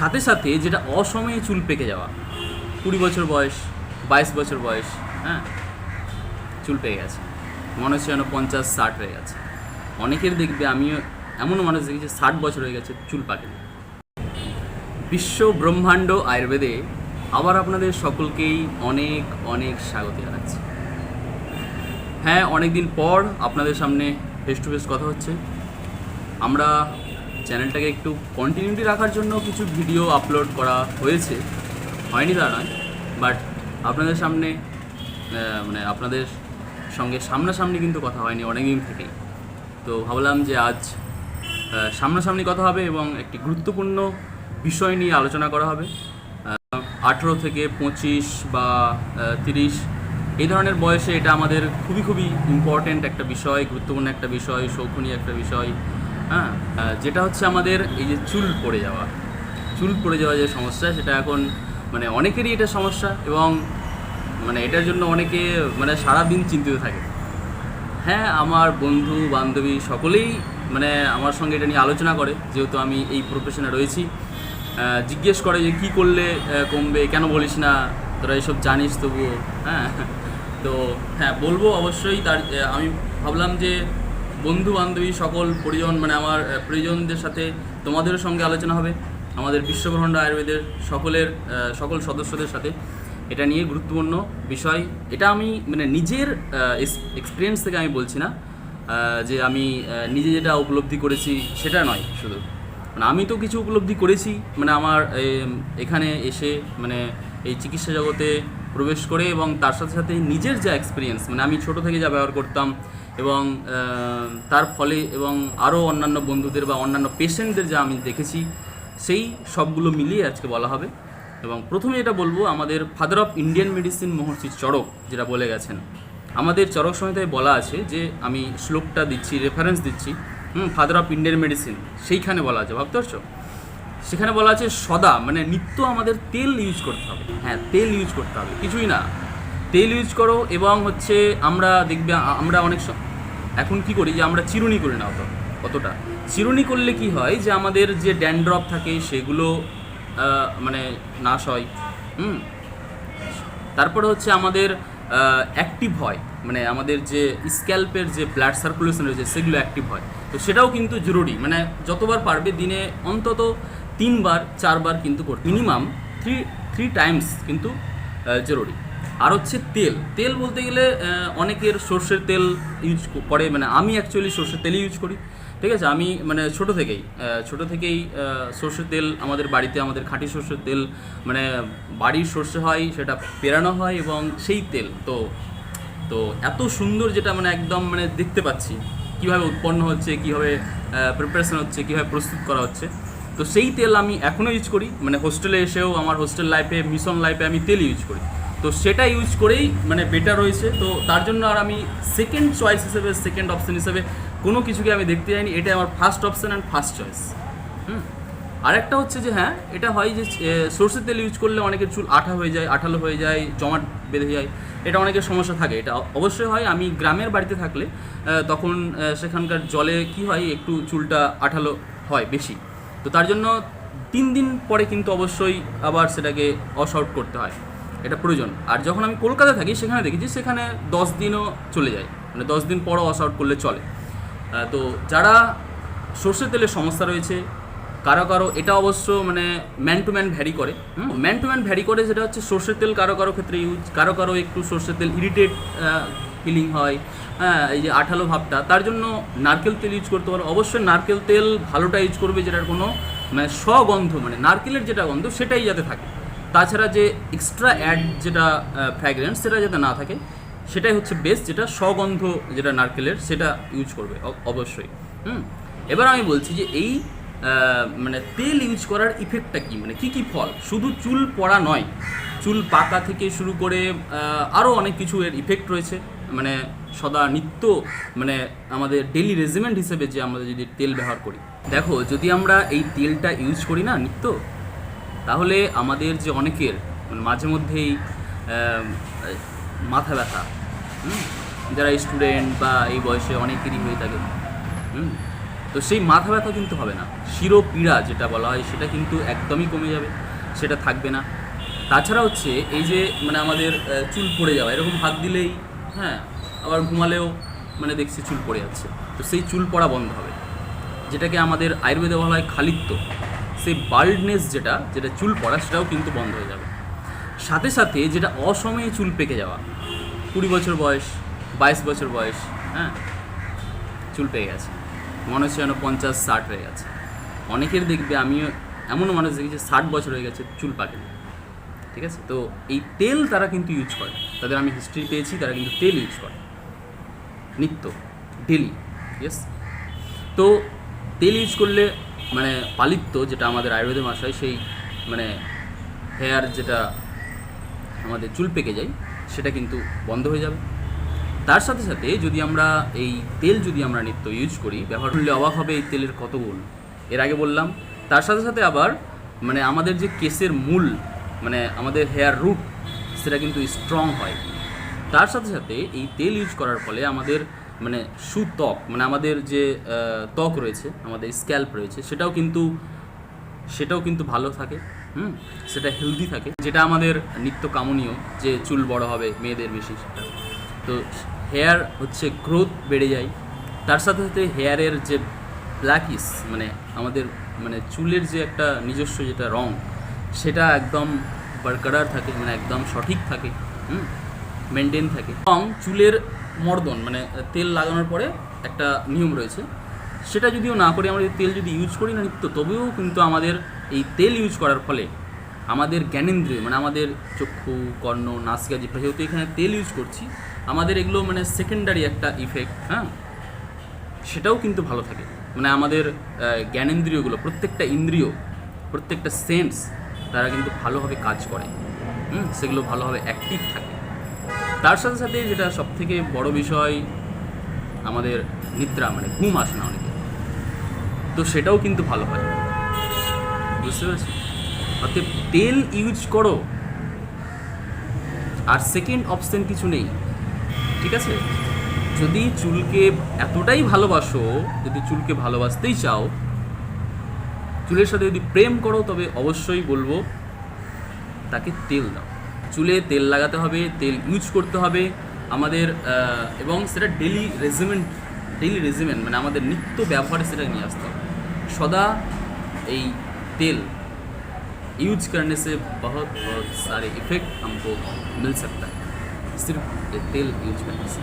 সাথে সাথে যেটা অসময়ে চুল পেকে যাওয়া। কুড়ি বছর বয়স, বাইশ বছর বয়স হ্যাঁ? চুল পেকে গেছে। মনে হচ্ছে যেন পঞ্চাশ, ষাট হয়ে গেছে। অনেকের দেখবে, আমিও এমনও মানুষ দেখি যে ষাট বছর হয়ে গেছে, চুল পাকেনি। বিশ্ব ব্রহ্মাণ্ড আয়ুর্বেদে আবার আপনাদের সকলকেই অনেক অনেক স্বাগত জানাচ্ছি। হ্যাঁ অনেক দিন পর আপনাদের সামনে ফেস টু ফেস কথা হচ্ছে। আমরা চ্যানেলটাকে একটু কন্টিনিউটি রাখার জন্য কিছু ভিডিও আপলোড করা হয়েছে। হয়নি তা নয় বাট আপনাদের সামনে মানে আপনাদের সঙ্গে সামনাসামনি কিন্তু কথা হয়নি অনেক দিন থেকেই। তো ভাবলাম যে আজ সামনাসামনি কথা হবে এবং একটি গুরুত্বপূর্ণ বিষয় নিয়ে আলোচনা করা হবে। আঠেরো থেকে পঁচিশ বা তিরিশ, এই ধরনের বয়সে এটা আমাদের খুবই খুবই ইম্পর্ট্যান্ট একটা বিষয়, গুরুত্বপূর্ণ একটা বিষয় শৌখিনী একটা বিষয়। হ্যাঁ যেটা হচ্ছে আমাদের এই যে চুল পড়ে যাওয়া। চুল পড়ে যাওয়া যে সমস্যা, সেটা এখন মানে অনেকেরই এটা সমস্যা এবং মানে এটার জন্য অনেকে মানে সারাদিন চিন্তিত থাকে। হ্যাঁ আমার বন্ধু, বান্ধবী সকলেই মানে আমার সঙ্গে এটা নিয়ে আলোচনা করে, যেহেতু আমি এই প্রফেশনে রয়েছি। জিজ্ঞেস করে যে কী করলে কমবে, কেন বলিস না? তোরা এসব জানিস তবুও হ্যাঁ। তো হ্যাঁ বলব অবশ্যই তার আমি ভাবলাম যে বন্ধু বান্ধবী সকল পরিজন মানে আমার আহ, পরিজনদের সাথে তোমাদের সঙ্গে আলোচনা হবে আমাদের বিশ্বব্রহ্মাণ্ড আয়ুর্বেদের সকলের সকল সদস্যদের সাথে। এটা নিয়ে গুরুত্বপূর্ণ বিষয়। এটা আমি মানে নিজের এক্সপিরিয়েন্স থেকে আমি বলছি না যে আমি নিজে যেটা উপলব্ধি করেছি সেটা নয় শুধু। মানে আমি তো কিছু উপলব্ধি করেছি মানে আমার এখানে এসে মানে এই চিকিৎসা জগতে প্রবেশ করে এবং তার সাথে সাথে নিজের যা এক্সপিরিয়েন্স মানে আমি ছোট থেকে যা ব্যবহার করতাম এবং তার ফলে এবং আরও অন্যান্য বন্ধুদের বা অন্যান্য পেশেন্টদের যা আমি দেখেছি, সেই সবগুলো মিলিয়ে আজকে বলা হবে। এবং প্রথমে এটা বলব, আমাদের father of Indian medicine Maharshi Charak যেটা বলে গেছেন, আমাদের চরক সংহিতায় বলা আছে যে, আমি শ্লোকটা দিচ্ছি রেফারেন্স দিচ্ছি, hmm father of Indian medicine সেইখানে বলা আছে, ভাবতে পারছ? সেখানে বলা আছে সদা মানে নিত্য আমাদের তেল ইউজ করতে হবে। হ্যাঁ তেল ইউজ করতে হবে, কিছুই না। তেল ইউজ করো এবং হচ্ছে আমরা দেখবে আমরা অনেক এখন কি করি যে আমরা চিরুনি করি না অত অতটা চিরুনি করলে কি হয় যে আমাদের যে ড্যান্ড্রপ থাকে সেগুলো মানে নাশ হয়, হুম? তারপরে হচ্ছে আমাদের অ্যাক্টিভ হয় মানে আমাদের যে স্ক্যাল্পের যে ব্লাড সার্কুলেশন রয়েছে সেগুলো অ্যাক্টিভ হয়। তো সেটাও কিন্তু জরুরি মানে যতবার পারবে দিনে অন্তত তিনবার, চারবার কিন্তু করতে মিনিমাম থ্রি থ্রি টাইমস কিন্তু জরুরি। আর হচ্ছে তেল। তেল বলতে গেলে অনেকের সর্ষের তেল ইউজ করে মানে আমি অ্যাকচুয়ালি সর্ষের তেলই ইউজ করি। ঠিক আছে? আমি মানে ছোট থেকেই ছোট থেকেই সর্ষের তেল আমাদের বাড়িতে, আমাদের খাঁটি সর্ষের তেল মানে বাড়ির সর্ষে হয়, সেটা পেরানো হয় এবং সেই তেল। তো তো এত সুন্দর যেটা মানে একদম মানে দেখতে পাচ্ছি। কীভাবে উৎপন্ন হচ্ছে, কীভাবে প্রিপারেশন হচ্ছে, কীভাবে প্রস্তুত করা হচ্ছে। তো সেই তেল আমি এখনও ইউজ করি। মানে হোস্টেলে এসেও আমার হোস্টেল লাইফে মিশন লাইফে আমি তেল ইউজ করি। তো সেটা ইউজ করেই মানে বেটার হয়েছে। তো তার জন্য আর আমি সেকেন্ড চয়েস হিসেবে সেকেন্ড অপশন হিসেবে কোনো কিছুকে আমি দেখতে যাইনি। এটা আমার first option and first choice hmm? আরেকটা হচ্ছে যে হ্যাঁ এটা হয় যে সর্ষের তেল ইউজ করলে অনেকের চুল আঠা হয়ে যায়, আঠালো হয়ে যায়, জমাট বেঁধে যায়। এটা অনেকের সমস্যা থাকে। এটা অবশ্যই হয়। আমি গ্রামের বাড়িতে থাকলে তখন সেখানকার জলে কি হয়, একটু চুলটা আঠালো হয় বেশি। তো তার জন্য তিন দিন পরে কিন্তু অবশ্যই আবার সেটাকে অস করতে হয়। এটা প্রয়োজন। আর যখন আমি কলকাতায় থাকি, সেখানে দেখি যে সেখানে দশ দিনও চলে যায়। মানে দশ দিন পরও অস করলে চলে। তো যারা সর্ষের তেলের সমস্যা রয়েছে, কারও কারও এটা অবশ্য মানে ম্যান টু ম্যান ভ্যারি করে। ম্যান টু ম্যান ভ্যারি করে সেটা হচ্ছে সর্ষের তেল কারও কারও ক্ষেত্রে ইউজ কারও কারও একটু সর্ষের তেল ইরিটেট ফিলিং হয় হ্যাঁ এই যে আঠালো ভাবটা, তার জন্য নারকেল তেল ইউজ করতে পারো। অবশ্যই নারকেল তেল ভালোটা ইউজ করবে যেটার কোনো মানে স্বগন্ধ মানে নারকেলের যেটা গন্ধ সেটাই যাতে থাকে। তাছাড়া যে এক্সট্রা অ্যাড যেটা ফ্র্যাগরেন্স সেটা যাতে না থাকে, সেটাই হচ্ছে বেস্ট যেটা স্বগন্ধ যেটা নারকেলের, সেটা ইউজ করবে অবশ্যই। হুম? এবার আমি বলছি যে এই মানে তেল ইউজ করার ইফেক্টটা কী? মানে কি কি ফল? শুধু চুল পড়া নয়, চুল পাকা থেকে শুরু করে আরও অনেক কিছু এর ইফেক্ট রয়েছে। মানে সদা নিত্য মানে আমাদের ডেলি রেজিমেন্ট হিসেবে যে আমরা যদি তেল ব্যবহার করি। দেখো যদি আমরা এই তেলটা ইউজ করি না নিত্য তাহলে আমাদের যে অনেকের মানে মাঝে মধ্যেই মাথা ব্যথা যারা স্টুডেন্ট বা এই বয়সে অনেকেরই হয়ে থাকে হুম, তো সেই মাথা ব্যথা কিন্তু হবে না। শিরোপীড়া যেটা বলা হয় সেটা কিন্তু একদমই কমে যাবে সেটা থাকবে না। তাছাড়া হচ্ছে এই যে মানে আমাদের চুল পড়ে যাওয়া এরকম হাত দিলেই হ্যাঁ আবার ঘুমালেও মানে দেখছি চুল পড়ে যাচ্ছে। তো সেই চুল পড়া বন্ধ হবে। যেটাকে আমাদের আয়ুর্বেদে বলা হয় খালিত্ব, সেই বাল্ডনেস যেটা যেটা চুল পড়া, সেটাও কিন্তু বন্ধ হয়ে যাবে। সাথে সাথে যেটা অসময়ে চুল পেকে যাওয়া, কুড়ি বছর বয়স, বাইশ বছর বয়স হ্যাঁ চুল পেয়ে গেছে। মনে হচ্ছে যেন পঞ্চাশ, ষাট হয়ে গেছে। অনেকের দেখবে, আমিও এমনও মানুষ দেখি যে ষাট বছর হয়ে গেছে, চুল পাকে না। ঠিক আছে? তো এই তেল তারা কিন্তু ইউজ করে। তাদের আমি হিস্ট্রি পেয়েছি, তারা কিন্তু তেল ইউজ করে। নিত্য ডেলি ইয়েস তো তেল ইউজ করলে মানে পালিত্য যেটা আমাদের আয়ুর্বেদের ভাষায় সেই মানে হেয়ার যেটা আমাদের চুল পেকে যায়, সেটা কিন্তু বন্ধ হয়ে যাবে। তার সাথে সাথে যদি আমরা এই তেল যদি আমরা নিত্য ইউজ করি, ব্যবহার করলে অবাক হবে এই তেলের কত গুণ এর আগে বললাম, তার সাথে সাথে আবার মানে আমাদের যে কেসের মূল মানে আমাদের হেয়ার রুট সেটা কিন্তু স্ট্রং হয়। তার সাথে সাথে এই তেল ইউজ করার ফলে আমাদের মানে সুত্বক মানে আমাদের যে ত্বক রয়েছে, আমাদের স্ক্যাল্প রয়েছে, সেটাও কিন্তু সেটাও কিন্তু ভালো থাকে, হুম? সেটা হেলদি থাকে। যেটা আমাদের নিত্য কামনীয়, যে চুল বড় হবে, মেয়েদের বেশি, সেটা। তো হেয়ার হচ্ছে গ্রোথ বেড়ে যায়। তার সাথে সাথে হেয়ারের যে ব্ল্যাকিস মানে আমাদের মানে চুলের যে একটা নিজস্ব যেটা রং সেটা একদম বরকরার থাকে মানে একদম সঠিক থাকে, হুম? মেনটেন থাকে। এবং চুলের মর্দন মানে তেল লাগানোর পরে একটা নিয়ম রয়েছে। সেটা যদিও না করি আমরা তেল যদি ইউজ করি না নিত্য, তবেও কিন্তু আমাদের এই তেল ইউজ করার ফলে আমাদের জ্ঞানেন্দ্রিয় মানে আমাদের চক্ষু, কর্ণ নাসিকা জিহ্বা যেহেতু এখানে তেল ইউজ করছি, আমাদের এগুলো মানে সেকেন্ডারি একটা ইফেক্ট হ্যাঁ? সেটাও কিন্তু ভালো থাকে। মানে আমাদের জ্ঞানেন্দ্রিয়গুলো, প্রত্যেকটা ইন্দ্রিয়, প্রত্যেকটা সেন্স তারা কিন্তু ভালোভাবে কাজ করে। হুম, সেগুলো ভালোভাবে অ্যাক্টিভ থাকে। তার সাথে সাথে যেটা সবথেকে বড় বিষয়, আমাদের নিদ্রা মানে ঘুম আসে না অনেকে। তো সেটাও কিন্তু ভালো হয়। বুঝতে পেরেছি অর্থাৎ তেল ইউজ করো। আর সেকেন্ড অপশন কিছু নেই। ঠিক আছে? যদি চুলকে এতটাই ভালোবাসো, যদি চুলকে ভালোবাসতেই চাও চুলের সাথে যদি প্রেম করো তবে অবশ্যই বলবো তাকে তেল দাও চুলে তেল লাগাতে হবে তেল ইউজ করতে হবে আমাদের আহ, এবং সেটা ডেলি রেজিমেন্ট ডেলি রেজিমেন্ট মানে আমাদের নিত্য ব্যবহারে সেটা নিয়ে আসতে হবে সদা এই तेल यूज करने से बहुत बहुत सारे इफेक्ट हमको मिल सकता है सिर्फ ये तेल यूज करने से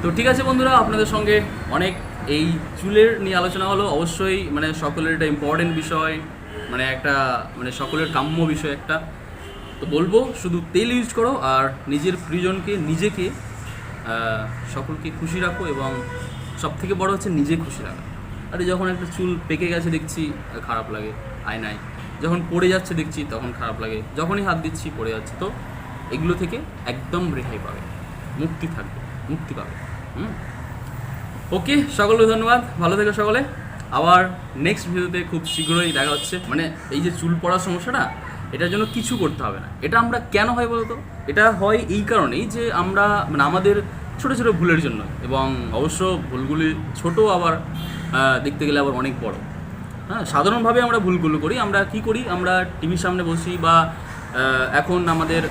তো ঠিক আছে বন্ধুরা আপনাদের সঙ্গে অনেক এই চুলের নিয়ে আলোচনা হলো অবশ্যই মানে সকলের এটা ইম্পর্টেন্ট বিষয় মানে একটা মানে সকলের কাম্য বিষয় একটা। তো বলব, শুধু তেল ইউজ করো আর নিজের প্রিয়জনকে, নিজেকে সকলকে খুশি রাখো এবং সব থেকে বড় হচ্ছে নিজে খুশি রাখা। আরে যখন একটা চুল পেকে গেছে দেখছি, খারাপ লাগে আয়নায় যখন পড়ে যাচ্ছে দেখছি, তখন খারাপ লাগে। যখনই হাত দিচ্ছি, পড়ে যাচ্ছে। তো এগুলো থেকে একদম রেহাই পাবে। মুক্তি থাকবে, মুক্তি পাবে। হুম? ওকে, সকলকে ধন্যবাদ। ভালো থেকো সকলে। আবার নেক্সট ভিডিওতে খুব শীঘ্রই দেখা হচ্ছে। মানে এই যে চুল পড়ার সমস্যাটা, এটার জন্য কিছু করতে হবে না। এটা আমরা কেন হয় বলতো? এটা হয় এই কারণেই যে আমরা মানে আমাদের ছোট ছোট ভুলের জন্য এবং অবশ্য ভুলগুলি ছোট আবার দেখতে গেলে আবার অনেক বড়। হ্যাঁ সাধারণভাবে আমরা ভুলগুলো করি। আমরা কি করি? আমরা টিভির সামনে বসি বা এখন আমাদের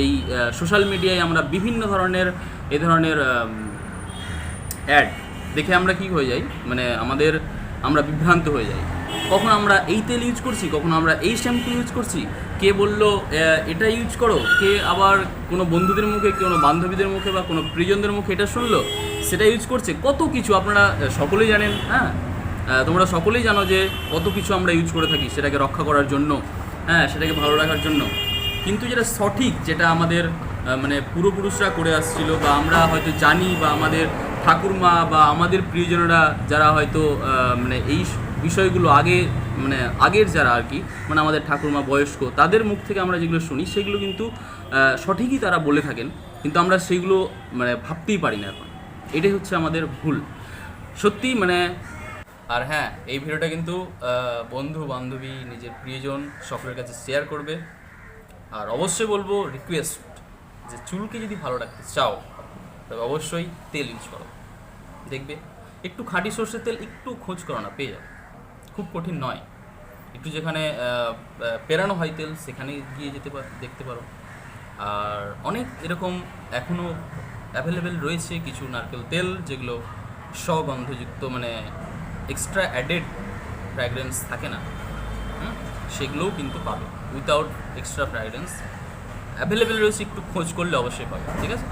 এই সোশ্যাল মিডিয়ায় আমরা বিভিন্ন ধরনের, এ ধরনের অ্যাড দেখে আমরা কি হয়ে যাই? মানে আমাদের আমরা বিভ্রান্ত হয়ে যাই। কখন আমরা এই তেল ইউজ করছি? কখন আমরা এই শ্যাম্পু ইউজ করছি? কে বলল এটা ইউজ করো? কে আবার কোনো বন্ধুদের মুখে, কোনো বান্ধবীদের মুখে বা কোনো প্রিয়জনদের মুখে এটা শুনলো? সেটা ইউজ করছে। কত কিছু আপনারা সকলেই জানেন হ্যাঁ? তোমরা সকলেই জানো যে কত কিছু আমরা ইউজ করে থাকি সেটাকে রক্ষা করার জন্য হ্যাঁ সেটাকে ভালো রাখার জন্য। কিন্তু যেটা সঠিক, যেটা আমাদের মানে পূর্বপুরুষরা করে আসছিল বা আমরা হয়তো জানি বা আমাদের ঠাকুরমা বা আমাদের প্রিয়জনেরা যারা হয়তো মানে এই বিষয়গুলো আগে মানে আগের যারা আর কি মানে আমাদের ঠাকুরমা বয়স্ক, তাদের মুখ থেকে আমরা যেগুলো শুনি, সেগুলো কিন্তু সঠিকই তারা বলে থাকেন, কিন্তু আমরা সেগুলো মানে ভাবতেই পারি না এখন। এটাই হচ্ছে আমাদের ভুল। সত্যি মানে আর হ্যাঁ এই ভিডিওটা কিন্তু বন্ধু বান্ধবী, নিজের প্রিয়জন সকলের কাছে শেয়ার করবে। আর অবশ্যই বলব রিকোয়েস্ট যে চুলকে যদি ভালো রাখতে চাও তবে অবশ্যই তেল ইউজ করো। দেখবে, একটু খাঁটি সর্ষের তেল একটু খোঁজ করো না, পেয়ে যাবে। খুব কঠিন নয়। একটু যেখানে পেরানো হয় তেল সেখানে গিয়ে যেতে পার দেখতে পারো। আর অনেক এরকম এখনও অ্যাভেলেবেল রয়েছে কিছু নারকেল তেল, যেগুলো স্বগন্ধযুক্ত মানে এক্সট্রা অ্যাডেড ফ্র্যাগ্রেন্স থাকে না? সেগুলোও কিন্তু পাবে। উইথাউট এক্সট্রা ফ্র্যাগ্রেন্স অ্যাভেলেবেল রয়েছে, একটু খোঁজ করলে অবশ্যই পাবে। ঠিক আছে?